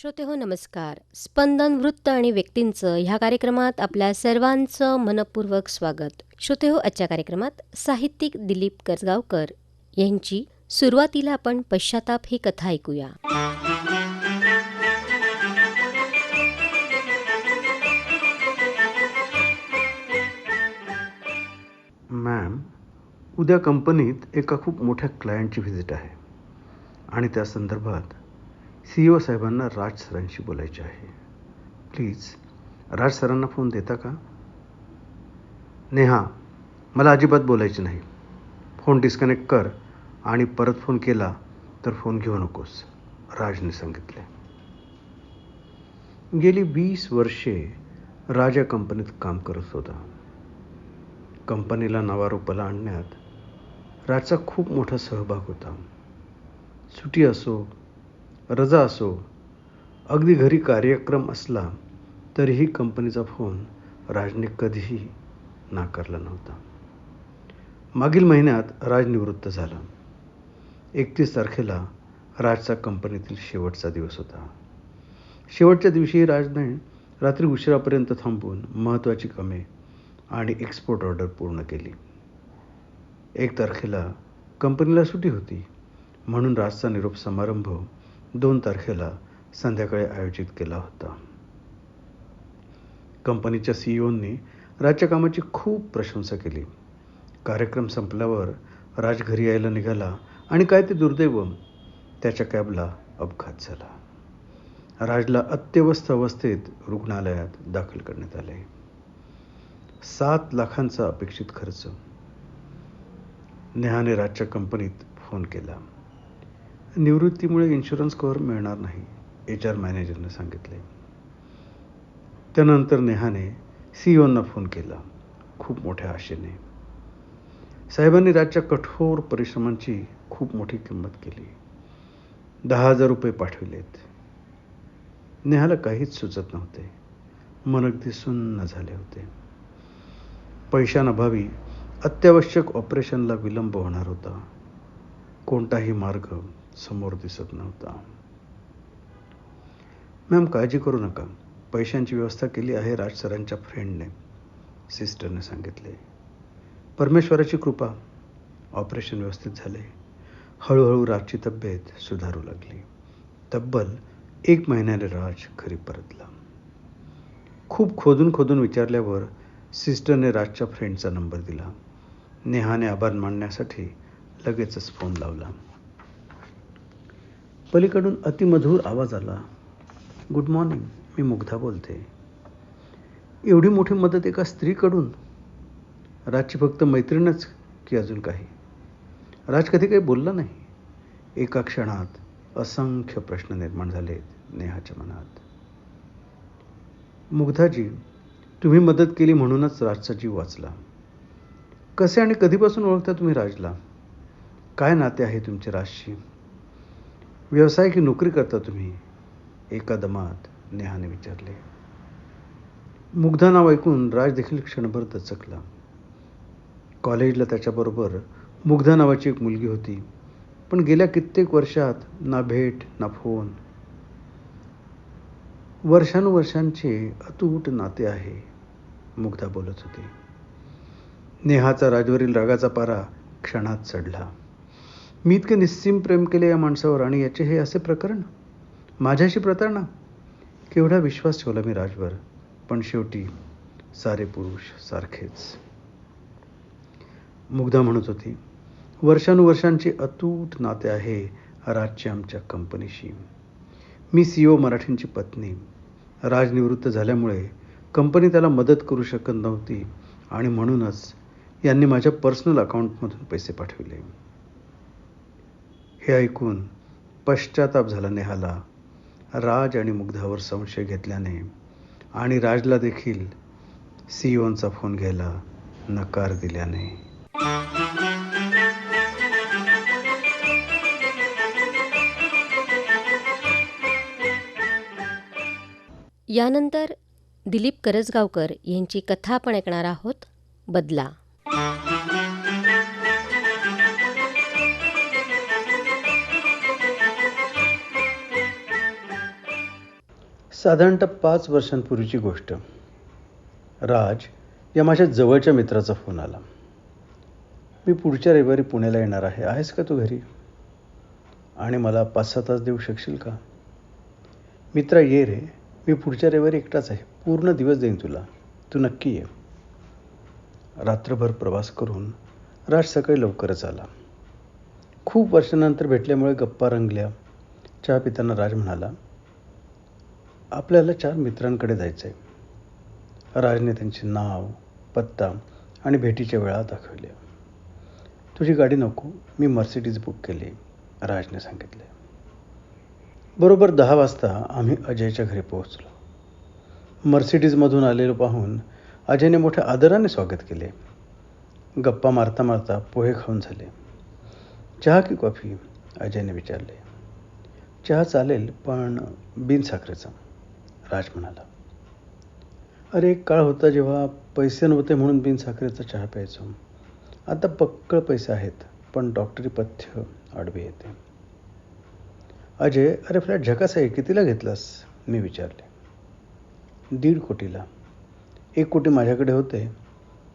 श्रोते हो नमस्कार. स्पंदन वृत्त आणि व्यक्तींचं ह्या कार्यक्रमात आपल्या सर्वांचं मनपूर्वक स्वागत. श्रोते हो आजच्या कार्यक्रमात साहित्यिक दिलीप करगावकर यांची सुरुवातीला आपण पश्चाताप ही कथा ऐकूया. मॅम उद्या कंपनीत एका खूप मोठ्या क्लायंटची व्हिजिट आहे. आणि त्या संदर्भात सी ओ साहेबांना राज सरांशी बोलायचे आहे. प्लीज राज सरांना फोन देता का? नेहा मला अजिबात बोलायचे नाही. फोन डिस्कनेक्ट कर आणि परत फोन केला तर फोन घेऊ नकोस राजने सांगितले. गेली वीस वर्षे राजा कंपनीत काम करत होता. कंपनीला नावारूपाला आणण्यात राजचा खूप मोठा सहभाग होता. सुटी असो रजा असो अगदी घरी कार्यक्रम असला तरीही कंपनीचा फोन राजने कधीही नाकारला नव्हता. मागील महिन्यात राज निवृत्त झाला. एकतीस तारखेला राजचा कंपनीतील शेवटचा दिवस होता. शेवटच्या दिवशी राजने रात्री उशिरापर्यंत थांबून महत्त्वाची कामे आणि एक्सपोर्ट ऑर्डर पूर्ण केली. एक तारखेला कंपनीला सुटी होती म्हणून राजचा निरोप समारंभ दोन तारखेला संध्याकाळी आयोजित केला होता. कंपनीच्या सीईओंनी राज्यकामाची खूप प्रशंसा केली. कार्यक्रम संपल्यावर राज घरी यायला निघाला आणि काय ते दुर्दैव त्याच्या कॅबला अपघात झाला. राजला अत्यवस्थ अवस्थेत रुग्णालयात दाखल करण्यात आले. सात लाखांचा अपेक्षित खर्च. नेहाने राजच्या कंपनीत फोन केला. निवृत्तीमुळे इन्शुरन्स कव्हर मिळणार नाही एच आर मॅनेजरने सांगितले. त्यानंतर नेहाने सीईओंना फोन केला खूप मोठ्या आशेने. साहेबांनी राजच्या कठोर परिश्रमांची खूप मोठी किंमत केली. दहा हजार रुपये पाठविलेत. नेहाला काहीच सुचत नव्हते. मन अगदी सुन्न झाले होते. पैशांअभावी अत्यावश्यक ऑपरेशनला विलंब होणार होता. कोणताही मार्ग समोर दिसत नव्हता. मॅम काळजी करू नका. पैशांची व्यवस्था केली आहे राज सरांच्या फ्रेंडने सिस्टरने सांगितले. परमेश्वराची कृपा. ऑपरेशन व्यवस्थित झाले. हळूहळू राजची तब्येत सुधारू लागली. तब्बल एक महिन्याने राज घरी परतला. खूप खोदून खोदून विचारल्यावर सिस्टरने राजच्या फ्रेंडचा नंबर दिला. नेहाने आभार मानण्यासाठी लगेचच फोन लावला. पलीकडून अतिमधुर आवाज आला. गुड मॉर्निंग मी मुग्धा बोलते. एवढी मोठी मदत एका स्त्रीकडून? राजची फक्त मैत्रीणच की अजून काही? राज कधी काही बोलला नाही. एका क्षणात असंख्य प्रश्न निर्माण झालेत नेहाच्या मनात. मुग्धाजी तुम्ही मदत केली म्हणूनच राजचा जीव वाचला. कसे आणि कधीपासून ओळखता तुम्ही राजला? काय नाते आहे तुमचे राजशी? व्यवसाय की नोकरी करता तुम्ही? एका दमात नेहाने विचारले. मुग्धा नाव ऐकून राज देखील क्षणभर दचकला. कॉलेजला त्याच्याबरोबर मुग्धा नावाची एक मुलगी होती. पण गेल्या कित्येक वर्षात ना भेट ना फोन. वर्षानुवर्षांचे अतूट नाते आहे मुग्धा बोलत होती. नेहाचा राजवरील रागाचा पारा क्षणात चढला. मी इतके निस्सीम प्रेम केले या माणसावर आणि याचे हे असे प्रकरण? माझ्याशी प्रतारणा? केवढा विश्वास ठेवला मी राजवर पण शेवटी सारे पुरुष सारखेच. मुग्धा म्हणत होती वर्षानुवर्षांचे अतूट नाते आहे राजच्या आमच्या कंपनीशी. मी सी ओ मराठींची पत्नी. राजनिवृत्त झाल्यामुळे कंपनी त्याला मदत करू शकत नव्हती आणि म्हणूनच यांनी माझ्या पर्सनल अकाउंटमधून पैसे पाठविले. हे ऐकून पश्चाताप झाला नेहाला. राज आणि मुग्धावर संशय घेतल्याने आणि राजला देखील सीओनचा फोन घ्यायला नकार दिल्याने. यानंतर दिलीप करजगावकर यांची कथा आपण ऐकणार आहोत. बदला. साधारणतः पाच वर्षांपूर्वीची गोष्ट. राज या माझ्या जवळच्या मित्राचा फोन आला. मी पुढच्या रविवारी पुण्याला येणार आहे. आहेस का तू घरी? आणि मला पाच सहा तास देऊ शकशील का? मित्रा ये रे. मी पुढच्या रविवारी एकटाच आहे. पूर्ण दिवस देईन तुला. तू नक्की ये. रात्रभर प्रवास करून राज सकाळी लवकरच आला. खूप वर्षानंतर भेटल्यामुळे गप्पा रंगल्या. चहा पिताना राज म्हणाला आपल्याला चार मित्रांकडे जायचं आहे राजने त्यांचे नाव पत्ता आणि भेटीच्या वेळा दाखवल्या. तुझी गाडी नको मी मर्सिडीज बुक केली राजने सांगितले. बरोबर दहा वाजता आम्ही अजयच्या घरी पोहोचलो. मर्सिडीजमधून आलेलो पाहून अजयने मोठ्या आदराने स्वागत केले. गप्पा मारता मारता पोहे खाऊन झाले. चहा की कॉफी? अजयने विचारले. चहा चालेल पण बिनसाखरेचा. राज म्हणाला अरे एक काळ होता जेव्हा पैसे नव्हते म्हणून बिन साखरेचा चहा प्यायचो. आता पक्कळ पैसे आहेत पण डॉक्टरी पथ्य आडवे येते. अजय अरे फ्लॅट झकास आहे कितीला घेतलास? मी विचारले. दीड कोटीला. एक कोटी माझ्याकडे होते.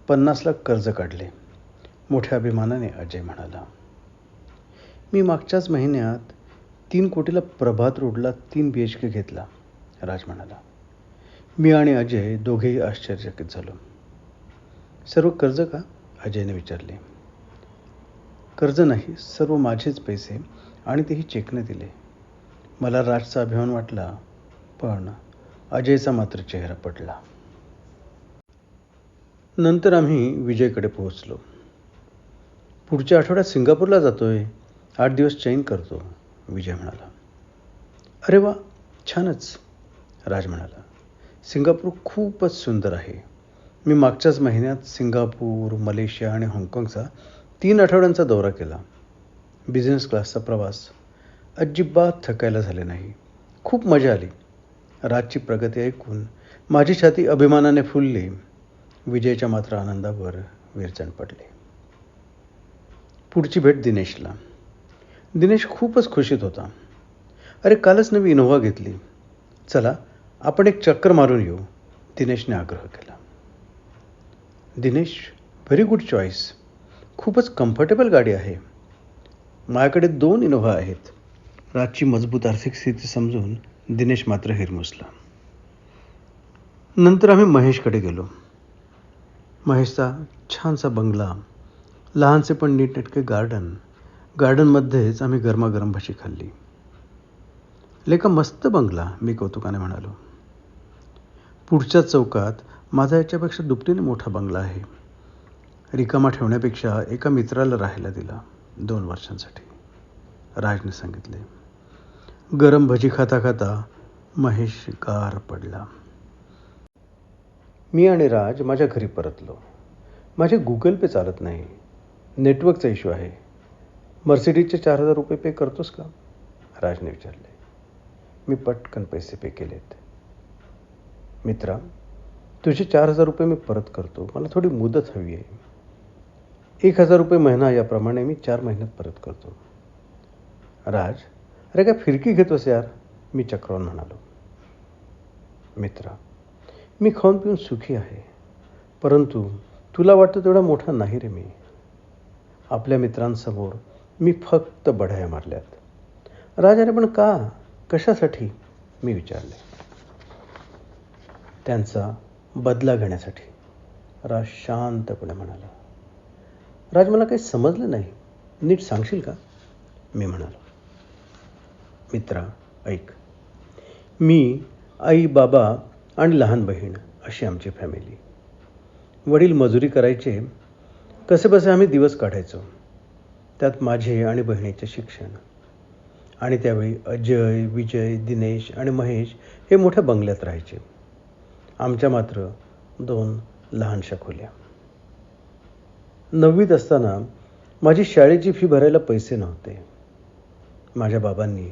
पन्नास लाख कर्ज काढले. मोठ्या अभिमानाने अजय म्हणाला. मी मागच्याच महिन्यात तीन कोटीला प्रभात रोडला तीन बी एच के घेतला. राज म्हणाला. मी आणि अजय दोघेही आश्चर्यचकित झालो. सर्व कर्ज का? अजयने विचारले. कर्ज नाही सर्व माझेच पैसे आणि तेही चेकने दिले. मला राजचा अभिमान वाटला पण अजयचा मात्र चेहरा पडला. नंतर आम्ही विजयकडे पोहोचलो. पुढच्या आठवड्यात सिंगापूरला जातोय. आठ दिवस चैन करतो विजय म्हणाला. अरे वा छानच. राज म्हणाला सिंगापूर खूपच सुंदर आहे. मी मागच्याच महिन्यात सिंगापूर मलेशिया आणि हाँगकाँगचा तीन आठवड्यांचा दौरा केला. बिझनेस क्लासचा प्रवास अजिबात थकायला झाले नाही. खूप मजा आली. राजची प्रगती ऐकून माझी छाती अभिमानाने फुलली. विजयच्या मात्र आनंदावर विरचण पडली. पुढची भेट दिनेशला. दिनेश खूपच खुशीत होता. अरे कालच नवी इनोव्हा घेतली. चला आपण एक चक्कर मारून येऊ. दिनेशने आग्रह केला. दिनेश व्हेरी गुड चॉईस खूपच कम्फर्टेबल गाडी आहे. माझ्याकडे दोन इनोव्हा आहेत. रातची मजबूत आर्थिक स्थिती समजून दिनेश मात्र हिरमुसला. नंतर आम्ही महेशकडे गेलो. महेशचा छानसा बंगला लहानसे पण नीटनेटके गार्डन गार्डनमध्येच आम्ही गरमागरम भाजी खाल्ली. लेका मस्त बंगला मी कौतुकाने म्हणालो. पुढच्या चौकात माझा याच्यापेक्षा दुपटीने मोठा बंगला आहे. रिकामा ठेवण्यापेक्षा एका मित्राला राहायला दिला दोन वर्षांसाठी. राजने सांगितले गरम भजी खाता खाता महेश गार पडला. मी आणि राज माझ्या घरी परतलो. माझे गुगल पे चालत नाही. नेटवर्कचा इश्यू आहे. मर्सिडीजचे चार हजार रुपये पे करतोस का? राजने विचारले. मी पटकन पैसे पे केलेत. मित्रा तुझे चार हजार रुपये मी परत करतो. मला थोडी मुदत हवी आहे. एक हजार रुपये महिना याप्रमाणे मी चार महिन्यात परत करतो. राज अरे काय फिरकी घेतोस यार? मी चक्रावून म्हणालो. मित्रा मी खाऊन पिऊन सुखी आहे. परंतु तुला वाटतं तेवढा मोठा नाही रे मी. आपल्या मित्रांसमोर मी फक्त बढाया मारल्यात. राज अरे पण का? कशासाठी? मी विचारले. त्यांचा बदला घेण्यासाठी राज शांतपणे म्हणाला राज मला काही समजलं नाही. नीट सांगशील का? मी म्हणालो मित्रा ऐक. मी आई बाबा आणि लहान बहीण अशी आमची फॅमिली. वडील मजुरी करायचे. कसेबसे आम्ही दिवस काढायचो. त्यात माझे आणि बहिणीचे शिक्षण. आणि त्यावेळी अजय विजय दिनेश आणि महेश हे मोठ्या बंगल्यात राहायचे. आमच्या मात्र दोन लहानशा खोल्या. नववीत असताना माझी शाळेची फी भरायला पैसे नव्हते. माझ्या बाबांनी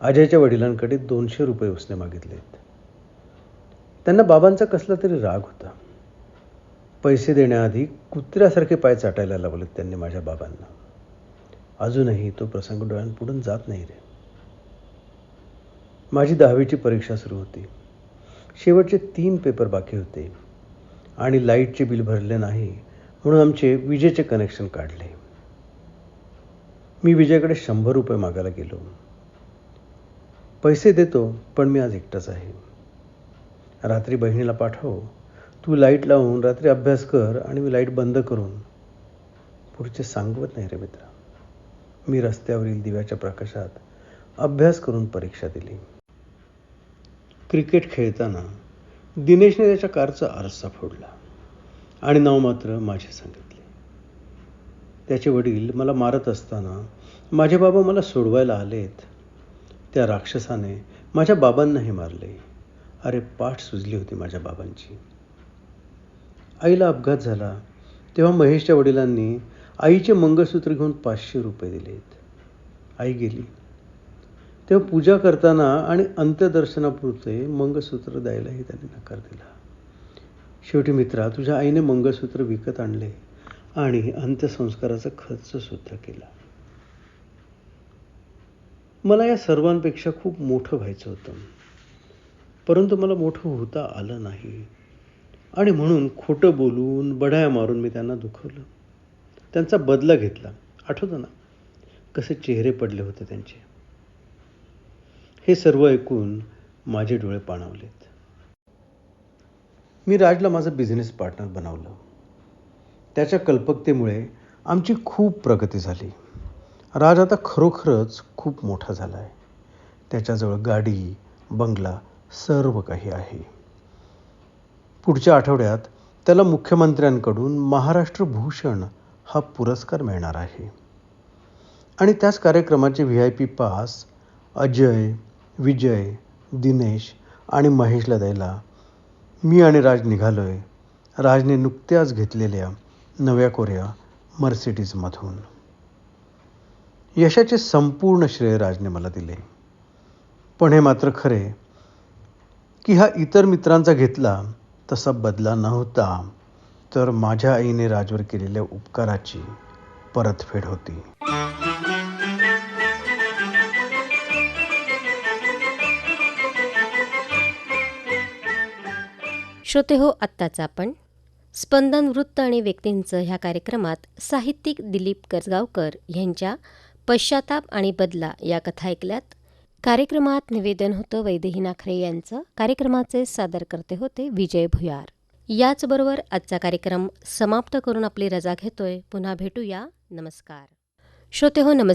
अजयच्या वडिलांकडे दोनशे रुपये उसने मागितलेत. त्यांना बाबांचा कसला तरी राग होता. पैसे देण्याआधी कुत्र्यासारखे पाय चाटायला लावलेत त्यांनी माझ्या बाबांना. अजूनही तो प्रसंग डोळ्यांपुढून जात नाही रे. माझी दहावीची परीक्षा सुरू होती. शेवटचे तीन पेपर बाकी होते आणि लाईटचे बिल भरले नाही म्हणून आमचे विजेचे कनेक्शन काढले. मी विजयकडे शंभर रुपये मागायला गेलो. पैसे देतो पण मी आज एकटाच आहे. रात्री बहिणीला पाठव तू लाइट लावून रात्री अभ्यास कर आणि मी लाइट बंद करून पुढचे सांगवत नाही रे मित्र. मी रस्त्यावरील दिव्याच्या प्रकाशात अभ्यास करून परीक्षा दिली. क्रिकेट खेळताना दिनेशने त्याच्या कारचा आरसा फोडला. आणि नाव मात्र माझे सांगितले. त्याचे वडील मला मारत असताना माझे बाबा मला सोडवायला आलेत. त्या राक्षसाने माझ्या बाबांनाही मारले. अरे पाठ सुजली होती माझ्या बाबांची. आईला अपघात झाला तेव्हा महेशच्या वडिलांनी आईचे मंगळसूत्र घेऊन पाचशे रुपये दिलेत. आई गेली. तेव्हा पूजा करताना आणि अंत्यदर्शनापुरते मंगळसूत्र द्यायलाही त्यांनी नकार दिला. शेवटी मित्रा तुझ्या आईने मंगळसूत्र विकत आणले आणि अंत्यसंस्काराचा खर्च सुद्धा केला. मला या सर्वांपेक्षा खूप मोठं व्हायचं होतं. परंतु मला मोठं होता आलं नाही. आणि म्हणून खोटं बोलून बढाया मारून मी त्यांना दुखवलं. त्यांचा बदला घेतला. आठवतं ना? कसे चेहरे पडले होते त्यांचे. हे सर्व ऐकून माझे डोळे पाणावलेत. मी राजला माझं बिझनेस पार्टनर बनवलं. त्याच्या कल्पकतेमुळे आमची खूप प्रगती झाली. राज आता खरोखरच खूप मोठा झाला आहे त्याच्याजवळ गाडी बंगला सर्व काही आहे. पुढच्या आठवड्यात त्याला मुख्यमंत्र्यांकडून महाराष्ट्र भूषण हा पुरस्कार मिळणार आहे. आणि त्याच कार्यक्रमाचे V I P pass Ajay Vijay Dinesh आणि महेशला द्यायला. मी आणि राज निघालोय. राजने नुकत्याच घेतलेल्या नव्या कोऱ्या मर्सिडीजमधून. यशाचे संपूर्ण श्रेय राजने मला दिले. पण हे मात्र खरे की हा इतर मित्रांचा घेतला तसा बदला नव्हता. तर माझ्या आईने राजवर केलेल्या उपकाराची परतफेड होती. श्रोते हो आत्ताचा आपण स्पंदन वृत्त आणि व्यक्तींचं ह्या कार्यक्रमात साहित्यिक दिलीप कसगावकर यांच्या पश्चाताप आणि बदला या कथा ऐकल्यात. कार्यक्रमात निवेदन होतं वैदेही नाखरे यांचं. कार्यक्रमाचे सादर करते होते विजय भुयार. याचबरोबर आजचा कार्यक्रम समाप्त करून आपली रजा घेतोय. पुन्हा भेटूया. नमस्कार. श्रोते हो नमस्कार.